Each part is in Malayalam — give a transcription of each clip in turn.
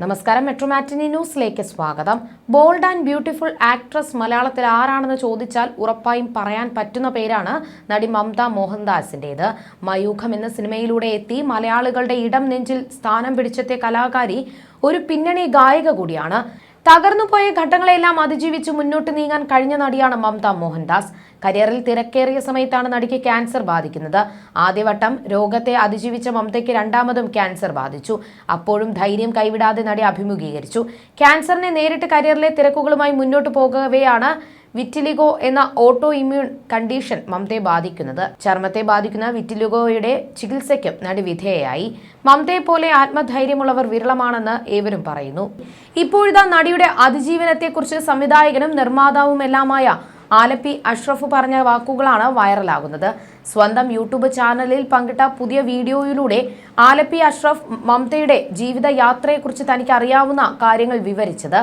നമസ്കാരം. മെട്രോ മാറ്റിനി ന്യൂസിലേക്ക് സ്വാഗതം. ബോൾഡ് ആൻഡ് ബ്യൂട്ടിഫുൾ ആക്ട്രസ് മലയാളത്തിൽ ആരാണെന്ന് ചോദിച്ചാൽ ഉറപ്പായും പറയാൻ പറ്റുന്ന പേരാണ് നടി മമത മോഹൻദാസിന്റെത് മയൂഖം എന്ന സിനിമയിലൂടെ എത്തി മലയാളികളുടെ ഇടം നെഞ്ചിൽ സ്ഥാനം പിടിച്ചെത്തിയ കലാകാരി ഒരു പിന്നണി ഗായിക കൂടിയാണ്. തകർന്നുപോയ ഘട്ടങ്ങളെല്ലാം അതിജീവിച്ച് മുന്നോട്ട് നീങ്ങാൻ കഴിഞ്ഞ നടിയാണ് മമത മോഹൻദാസ്. കരിയറിൽ തിരക്കേറിയ സമയത്താണ് നടിക്ക് ക്യാൻസർ ബാധിക്കുന്നത്. ആദ്യവട്ടം രോഗത്തെ അതിജീവിച്ച മമതയ്ക്ക് രണ്ടാമതും ക്യാൻസർ ബാധിച്ചു. അപ്പോഴും ധൈര്യം കൈവിടാതെ നടി അഭിമുഖീകരിച്ചു. ക്യാൻസറിനെ നേരിട്ട് കരിയറിലെ തിരക്കുകളുമായി മുന്നോട്ട് പോകവെയാണ് വിറ്റിലിഗോ എന്ന ഓട്ടോ ഇമ്മ്യൂൺ കണ്ടീഷൻ മമതയെ ബാധിക്കുന്നത്. ചർമ്മത്തെ ബാധിക്കുന്ന വിറ്റിലിഗോയുടെ ചികിത്സയ്ക്കും നടി വിധേയയായി മമതയെ പോലെ ആത്മധൈര്യമുള്ളവർ വിരളമാണെന്ന് ഏവരും പറയുന്നു. ഇപ്പോഴിതാ നടിയുടെ അതിജീവനത്തെക്കുറിച്ച് സംവിധായകനും നിർമ്മാതാവുമെല്ലാമായ ആലപ്പി അഷ്റഫ് പറഞ്ഞ വാക്കുകളാണ് വൈറലാകുന്നത്. സ്വന്തം യൂട്യൂബ് ചാനലിൽ പങ്കിട്ട പുതിയ വീഡിയോയിലൂടെ ആലപ്പി അഷ്റഫ് മമതയുടെ ജീവിത യാത്രയെക്കുറിച്ച് തനിക്ക് അറിയാവുന്ന കാര്യങ്ങൾ വിവരിച്ചത്.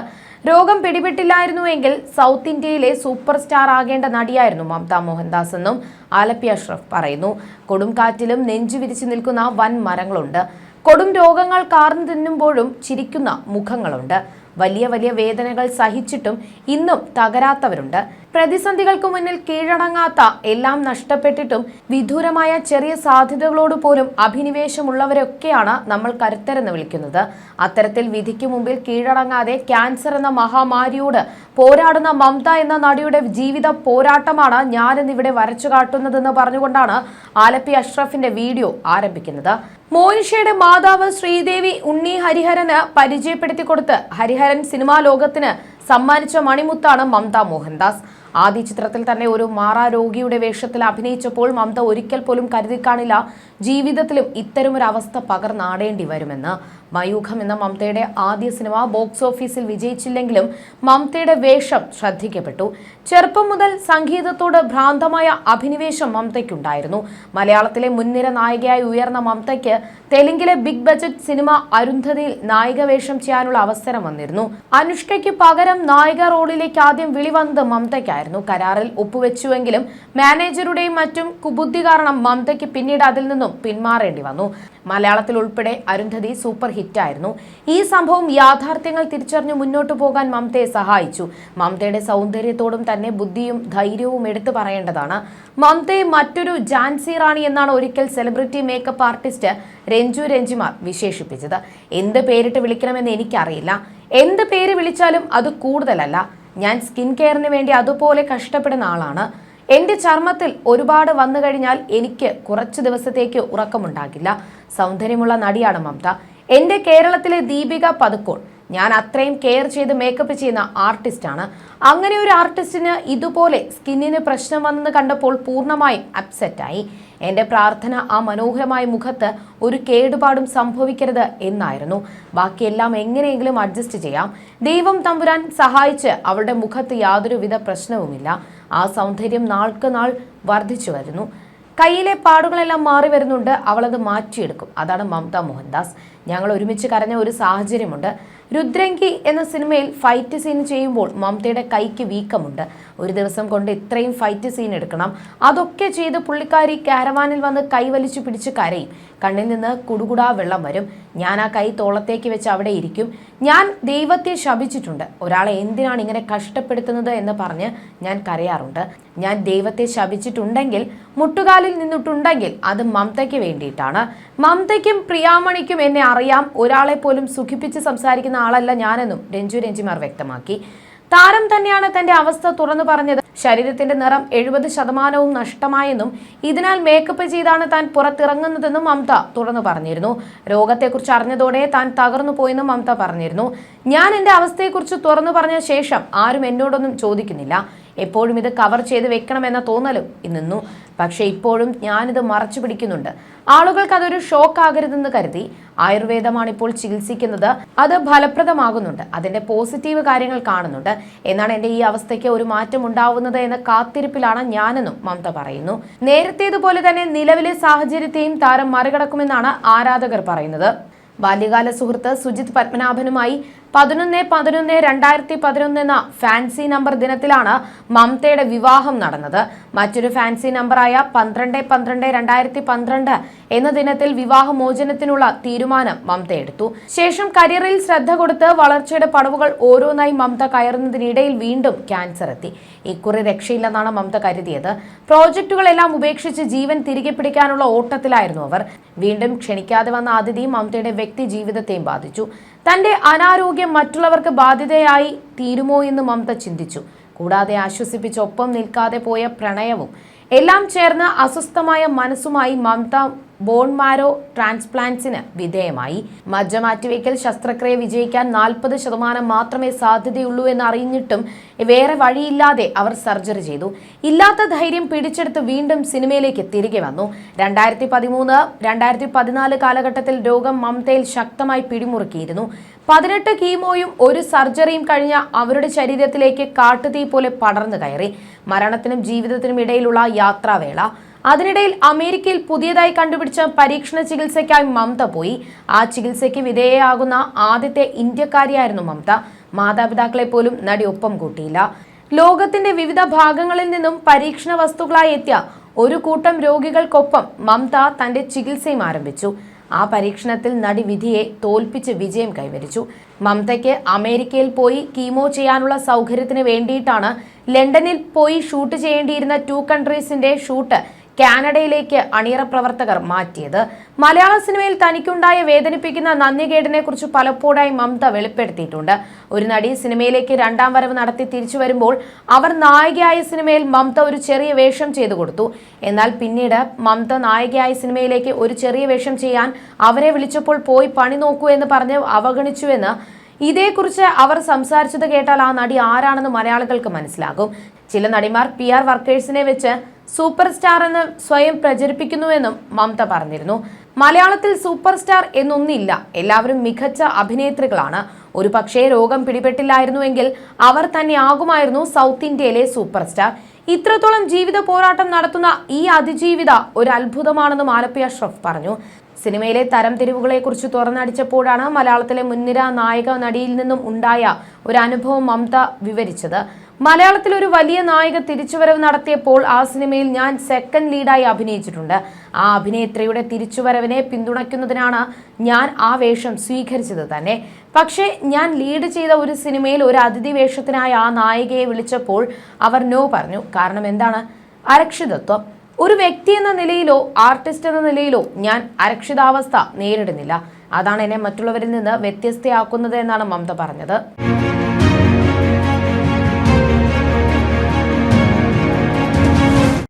രോഗം പിടിപെട്ടില്ലായിരുന്നുവെങ്കിൽ സൗത്ത് ഇന്ത്യയിലെ സൂപ്പർ സ്റ്റാർ ആകേണ്ട നടിയായിരുന്നു മമത മോഹൻദാസ് എന്നും ആലപ്പി അഷ്റഫ് പറയുന്നു. കൊടുംകാറ്റിലും നെഞ്ചു വിരിച്ചു നിൽക്കുന്ന വൻ മരങ്ങളുണ്ട്. കൊടും രോഗങ്ങൾ കാർന്നു തിന്നുമ്പോഴും ചിരിക്കുന്ന മുഖങ്ങളുണ്ട്. വലിയ വലിയ വേദനകൾ സഹിച്ചിട്ടും ഇന്നും തകരാത്തവരുണ്ട്. പ്രതിസന്ധികൾക്ക് മുന്നിൽ കീഴടങ്ങാത്ത എല്ലാം നഷ്ടപ്പെട്ടിട്ടും വിദൂരമായ ചെറിയ സാധ്യതകളോട് പോലും അഭിനിവേശമുള്ളവരൊക്കെയാണ് നമ്മൾ കരുത്തരെന്ന് വിളിക്കുന്നത്. അത്തരത്തിൽ വിധിക്ക് മുമ്പിൽ കീഴടങ്ങാതെ ക്യാൻസർ എന്ന മഹാമാരിയോട് പോരാടുന്ന മമത എന്ന നടിയുടെ ജീവിത പോരാട്ടമാണ് ഞാനിന്നിവിടെ വരച്ചു കാട്ടുന്നതെന്ന് പറഞ്ഞുകൊണ്ടാണ് ആലപ്പി അഷ്റഫിന്റെ വീഡിയോ ആരംഭിക്കുന്നത്. മോനിഷയുടെ മാതാവ് ശ്രീദേവി ഉണ്ണി ഹരിഹരന് പരിചയപ്പെടുത്തി കൊടുത്ത് ഹരിഹരൻ സിനിമാ ലോകത്തിന് സമ്മാനിച്ച മണിമുത്താണ് മമത മോഹൻദാസ്. ആദ്യ ചിത്രത്തിൽ തന്നെ ഒരു മാറാ രോഗിയുടെ വേഷത്തിൽ അഭിനയിച്ചപ്പോൾ മമത ഒരിക്കൽ പോലും കരുതി കാണില്ല ജീവിതത്തിലും ഇത്തരമൊരു അവസ്ഥ പകർന്നാടേണ്ടി വരുമെന്ന്. മയൂഖം എന്ന മമതയുടെ ആദ്യ സിനിമ ബോക്സ് ഓഫീസിൽ വിജയിച്ചില്ലെങ്കിലും മമതയുടെ വേഷം ശ്രദ്ധിക്കപ്പെട്ടു. ചെറുപ്പം മുതൽ സംഗീതത്തോട് ഭ്രാന്തമായ അഭിനിവേശം മമതയ്ക്കുണ്ടായിരുന്നു. മലയാളത്തിലെ മുൻനിര നായികയായി ഉയർന്ന മമതയ്ക്ക് തെലുങ്കിലെ ബിഗ് ബജറ്റ് സിനിമ അരുന്ധതിയിൽ നായിക വേഷം ചെയ്യാനുള്ള അവസരം വന്നിരുന്നു. അനുഷ്കയ്ക്ക് പകരം നായിക റോളിലേക്ക് ആദ്യം വിളി വന്നത് മമതയ്ക്കായിരുന്നു. കരാറിൽ ഒപ്പുവെച്ചുവെങ്കിലും മാനേജറുടെയും മറ്റും കുബുദ്ധി കാരണം മമതയ്ക്ക് പിന്നീട് അതിൽ നിന്നും പിന്മാറേണ്ടി വന്നു. മലയാളത്തിൽ ഉൾപ്പെടെ അരുന്ധതി സൂപ്പർ ഹിറ്റായിരുന്നു. ഈ സംഭവം യാഥാർത്ഥ്യങ്ങൾ തിരിച്ചറിഞ്ഞു മുന്നോട്ട് പോകാൻ മമതയെ സഹായിച്ചു. മമതയുടെ സൗന്ദര്യത്തോടും തന്നെ ബുദ്ധിയും ധൈര്യവും എടുത്തു പറയേണ്ടതാണ്. മമതയെ മറ്റൊരു ജാൻസി റാണി എന്നാണ് ഒരിക്കൽ celebrity makeup artist Ranju Ranjimar വിശേഷിപ്പിച്ചത്. എന്ത് പേരിട്ട് വിളിക്കണമെന്ന് എനിക്കറിയില്ല. എന്ത് പേര് വിളിച്ചാലും അത് കൂടുതലല്ല. ഞാൻ സ്കിൻ കെയറിന് വേണ്ടി അതുപോലെ കഷ്ടപ്പെടുന്ന ആളാണ്. എന്റെ ചർമ്മത്തിൽ ഒരുപാട് വന്നു കഴിഞ്ഞാൽ എനിക്ക് കുറച്ച് ദിവസത്തേക്ക് ഉറക്കമുണ്ടാകില്ല. സൗന്ദര്യമുള്ള നടിയാണ് മമത. എന്റെ കേരളത്തിലെ ദീപിക പതുക്കോൾ ഞാൻ അത്രയും കെയർ ചെയ്ത് മേക്കപ്പ് ചെയ്യുന്ന ആർട്ടിസ്റ്റാണ് അങ്ങനെ ഒരു ആർട്ടിസ്റ്റിന് ഇതുപോലെ സ്കിന്നിന് പ്രശ്നം വന്നെന്ന് കണ്ടപ്പോൾ പൂർണമായും അപ്സെറ്റായി എന്റെ പ്രാർത്ഥന ആ മനോഹരമായ മുഖത്ത് ഒരു കേടുപാടും സംഭവിക്കരുത് എന്നായിരുന്നു. ബാക്കിയെല്ലാം എങ്ങനെയെങ്കിലും അഡ്ജസ്റ്റ് ചെയ്യാം. ദൈവം തമ്പുരാൻ സഹായിച്ച് അവളുടെ മുഖത്ത് യാതൊരുവിധ പ്രശ്നവുമില്ല. ആ സൗന്ദര്യം നാൾക്ക് നാൾ വർദ്ധിച്ചു വരുന്നു. കയ്യിലെ പാടുകളെല്ലാം മാറി വരുന്നുണ്ട്. അവളത് മാറ്റിയെടുക്കും. അതാണ് മമത മോഹൻദാസ്. ഞങ്ങൾ ഒരുമിച്ച് കരഞ്ഞ ഒരു സാഹചര്യമുണ്ട്. രുദ്രങ്കി എന്ന സിനിമയിൽ ഫൈറ്റ് സീൻ ചെയ്യുമ്പോൾ മമതയുടെ കൈക്ക് വീക്കമുണ്ട്. ഒരു ദിവസം കൊണ്ട് ഇത്രയും ഫൈറ്റ് സീൻ എടുക്കണം. അതൊക്കെ ചെയ്ത് പുള്ളിക്കാരി കാരവാനിൽ വന്ന് കൈവലിച്ചു പിടിച്ച് കരയും. കണ്ണിൽ നിന്ന് കുടുകുടാ വെള്ളം വരും. ഞാൻ ആ കൈ തോളത്തേക്ക് വെച്ച് അവിടെ ഇരിക്കും. ഞാൻ ദൈവത്തെ ശപിച്ചിട്ടുണ്ട്. ഒരാളെ എന്തിനാണ് ഇങ്ങനെ കഷ്ടപ്പെടുത്തുന്നത് എന്ന് പറഞ്ഞ് ഞാൻ കരയാറുണ്ട്. ഞാൻ ദൈവത്തെ ശപിച്ചിട്ടുണ്ടെങ്കിൽ മുട്ടുകാലിൽ നിന്നിട്ടുണ്ടെങ്കിൽ അത് മമതയ്ക്ക് വേണ്ടിയിട്ടാണ്. മമതയ്ക്കും പ്രിയാമണിക്കും എന്നെ അറിയാം. ഒരാളെ പോലും സുഖിപ്പിച്ച് സംസാരിക്കുന്ന ആളല്ല ഞാനെന്നും രഞ്ജു രഞ്ജിമാർ വ്യക്തമാക്കി. താരം തന്നെയാണ് തന്റെ അവസ്ഥ തുറന്നു പറഞ്ഞത്. ശരീരത്തിന്റെ നിറം എഴുപത് ശതമാനവും നഷ്ടമായെന്നും ഇതിനാൽ മേക്കപ്പ് ചെയ്താണ് താൻ പുറത്തിറങ്ങുന്നതെന്നും മമത തുറന്നു പറഞ്ഞിരുന്നു. രോഗത്തെക്കുറിച്ച് അറിഞ്ഞതോടെ താൻ തകർന്നു പോയെന്നും മമത പറഞ്ഞിരുന്നു. ഞാൻ എന്റെ അവസ്ഥയെക്കുറിച്ച് തുറന്നു പറഞ്ഞ ശേഷം ആരും എന്നോടൊന്നും ചോദിക്കുന്നില്ല. എപ്പോഴും ഇത് കവർ ചെയ്ത് വെക്കണമെന്ന തോന്നലും നിന്നു. പക്ഷെ ഇപ്പോഴും ഞാനിത് മറച്ചു പിടിക്കുന്നുണ്ട്. ആളുകൾക്ക് അതൊരു ഷോക്ക് ആകരുതെന്ന് കരുതി ആയുർവേദമാണ് ഇപ്പോൾ ചികിത്സിക്കുന്നത്. അത് ഫലപ്രദമാകുന്നുണ്ട്. അതിന്റെ പോസിറ്റീവ് കാര്യങ്ങൾ കാണുന്നുണ്ട്. എന്നാണ് എന്റെ ഈ അവസ്ഥയ്ക്ക് ഒരു മാറ്റം ഉണ്ടാവുന്നത് എന്ന കാത്തിരിപ്പിലാണ് ഞാനെന്നും മമത പറയുന്നു. നേരത്തേതുപോലെ തന്നെ നിലവിലെ സാഹചര്യത്തെയും താരം മറികടക്കുമെന്നാണ് ആരാധകർ പറയുന്നത്. ബാല്യകാല സുഹൃത്ത് സുജിത് പത്മനാഭനുമായി പതിനൊന്ന് പതിനൊന്ന് രണ്ടായിരത്തി പതിനൊന്ന് എന്ന ഫാൻസി നമ്പർ ദിനത്തിലാണ് മമതയുടെ വിവാഹം നടന്നത്. മറ്റൊരു ഫാൻസി നമ്പറായ പന്ത്രണ്ട് പന്ത്രണ്ട് രണ്ടായിരത്തി പന്ത്രണ്ട് എന്ന ദിനത്തിൽ വിവാഹമോചനത്തിനുള്ള തീരുമാനം മമത എടുത്തു. ശേഷം കരിയറിൽ ശ്രദ്ധ കൊടുത്ത് വളർച്ചയുടെ പടവുകൾ ഓരോന്നായി മമത കയറുന്നതിനിടയിൽ വീണ്ടും ക്യാൻസർ എത്തി. ഇക്കുറി രക്ഷയില്ലെന്നാണ് മമത കരുതിയത്. പ്രോജക്റ്റുകളെല്ലാം ഉപേക്ഷിച്ച് ജീവൻ തിരികെ പിടിക്കാനുള്ള ഓട്ടത്തിലായിരുന്നു അവർ. വീണ്ടും ക്ഷണിക്കാതെ വന്ന അതിഥി മമതയുടെ വ്യക്തി ജീവിതത്തെയും ബാധിച്ചു. തന്റെ അനാരോഗ്യം മറ്റുള്ളവർക്ക് ബാധ്യതയായി തീരുമോ എന്ന് മമത ചിന്തിച്ചു. കൂടാതെ ആശ്വസിപ്പിച്ചൊപ്പം നിൽക്കാതെ പോയ പ്രണയവും എല്ലാം ചേർന്ന് അസ്വസ്ഥമായ മനസ്സുമായി മമത ബോൺ മാരോ ട്രാൻസ്പ്ലാന്റ്സിന് വിധേയമായി. മജ്ജ മാറ്റിവെക്കൽ ശസ്ത്രക്രിയ വിജയിക്കാൻ നാൽപ്പത് ശതമാനം മാത്രമേ സാധ്യതയുള്ളൂ എന്ന് അറിഞ്ഞിട്ടും വേറെ വഴിയില്ലാതെ അവർ സർജറി ചെയ്തു. ഇല്ലാത്ത ധൈര്യം പിടിച്ചെടുത്ത് വീണ്ടും സിനിമയിലേക്ക് തിരികെ വന്നു. രണ്ടായിരത്തി പതിമൂന്ന് രണ്ടായിരത്തി പതിനാല് കാലഘട്ടത്തിൽ രോഗം മമതയിൽ ശക്തമായി പിടിമുറുക്കിയിരുന്നു. പതിനെട്ട് കീമോയും ഒരു സർജറിയും കഴിഞ്ഞ അവരുടെ ശരീരത്തിലേക്ക് കാട്ടുതീ പോലെ പടർന്നു കയറി. മരണത്തിനും ജീവിതത്തിനും ഇടയിലുള്ള യാത്രാവേള. അതിനിടയിൽ അമേരിക്കയിൽ പുതിയതായി കണ്ടുപിടിച്ച പരീക്ഷണ ചികിത്സയ്ക്കായി മമത പോയി. ആ ചികിത്സയ്ക്ക് വിധേയയാകുന്ന ആദ്യത്തെ ഇന്ത്യക്കാരിയായിരുന്നു മമത. മാതാപിതാക്കളെ പോലും നടി ഒപ്പം കൂട്ടിയില്ല. ലോകത്തിന്റെ വിവിധ ഭാഗങ്ങളിൽ നിന്നും പരീക്ഷണ വസ്തുക്കളായി എത്തിയ ഒരു കൂട്ടം രോഗികൾക്കൊപ്പം മമത തന്റെ ചികിത്സയും ആരംഭിച്ചു. ആ പരീക്ഷണത്തിൽ നടി വിധിയെ തോൽപ്പിച്ച് വിജയം കൈവരിച്ചു. മമതയ്ക്ക് അമേരിക്കയിൽ പോയി കീമോ ചെയ്യാനുള്ള സൗകര്യത്തിന് വേണ്ടിയിട്ടാണ് ലണ്ടനിൽ പോയി ഷൂട്ട് ചെയ്യേണ്ടിയിരുന്ന ടു കൺട്രീസിന്റെ ഷൂട്ട് കാനഡയിലേക്ക് അണിയറ പ്രവർത്തകർ മാറ്റിയത്. മലയാള സിനിമയിൽ തനിക്കുണ്ടായ വേദനിപ്പിക്കുന്ന നന്ദികേടിനെ കുറിച്ച് പലപ്പോഴായി മമത വെളിപ്പെടുത്തിയിട്ടുണ്ട്. ഒരു നടി സിനിമയിലേക്ക് രണ്ടാം വരവ് നടത്തി തിരിച്ചു വരുമ്പോൾ അവർ നായികയായ സിനിമയിൽ മമത ഒരു ചെറിയ വേഷം ചെയ്തു കൊടുത്തു. എന്നാൽ പിന്നീട് മമത നായികയായ സിനിമയിലേക്ക് ഒരു ചെറിയ വേഷം ചെയ്യാൻ അവരെ വിളിച്ചപ്പോൾ പോയി പണി നോക്കൂ എന്ന് പറഞ്ഞ് അവഗണിച്ചുവെന്ന് ഇതേക്കുറിച്ച് അവർ സംസാരിച്ചത് കേട്ടാൽ ആ നടി ആരാണെന്ന് മലയാളികൾക്ക് മനസ്സിലാകും. ചില നടിമാർ പി ആർ വർക്കേഴ്സിനെ വെച്ച് സൂപ്പർ സ്റ്റാർ എന്ന് സ്വയം പ്രചരിപ്പിക്കുന്നുവെന്നും മമത പറഞ്ഞിരുന്നു. മലയാളത്തിൽ സൂപ്പർ സ്റ്റാർ എന്നൊന്നില്ല. എല്ലാവരും മികച്ച അഭിനേത്രികളാണ്. ഒരു പക്ഷേ രോഗം പിടിപെട്ടില്ലായിരുന്നുവെങ്കിൽ അവർ തന്നെ ആകുമായിരുന്നു സൗത്ത് ഇന്ത്യയിലെ സൂപ്പർ സ്റ്റാർ ഇത്രത്തോളം ജീവിത പോരാട്ടം നടത്തുന്ന ഈ അതിജീവിത ഒരു അത്ഭുതമാണെന്നും ആലപ്പി അഷ്റഫ് പറഞ്ഞു. സിനിമയിലെ തരം തിരിവുകളെക്കുറിച്ച് തുറന്നടിച്ചപ്പോഴാണ് മലയാളത്തിലെ മുൻനിര നായക നടിയിൽ നിന്നും ഉണ്ടായ ഒരു അനുഭവം മമത വിവരിച്ചത്. മലയാളത്തിൽ ഒരു വലിയ നായിക തിരിച്ചുവരവ് നടത്തിയപ്പോൾ ആ സിനിമയിൽ ഞാൻ സെക്കൻഡ് ലീഡായി അഭിനയിച്ചിട്ടുണ്ട്. ആ അഭിനേത്രിയുടെ തിരിച്ചുവരവിനെ പിന്തുണയ്ക്കുന്നതിനാണ് ഞാൻ ആ വേഷം സ്വീകരിച്ചത് തന്നെ. പക്ഷേ ഞാൻ ലീഡ് ചെയ്ത ഒരു സിനിമയിൽ ഒരു അതിഥി വേഷത്തിനായി ആ നായികയെ വിളിച്ചപ്പോൾ അവർ നോ പറഞ്ഞു. കാരണം എന്താണ്? അരക്ഷിതത്വം. ഒരു വ്യക്തി എന്ന നിലയിലോ ആർട്ടിസ്റ്റ് എന്ന നിലയിലോ ഞാൻ അരക്ഷിതാവസ്ഥ നേരിടുന്നില്ല. അതാണ് എന്നെ മറ്റുള്ളവരിൽ നിന്ന് വ്യത്യസ്തയാക്കുന്നത് എന്നാണ് മമത പറഞ്ഞത്.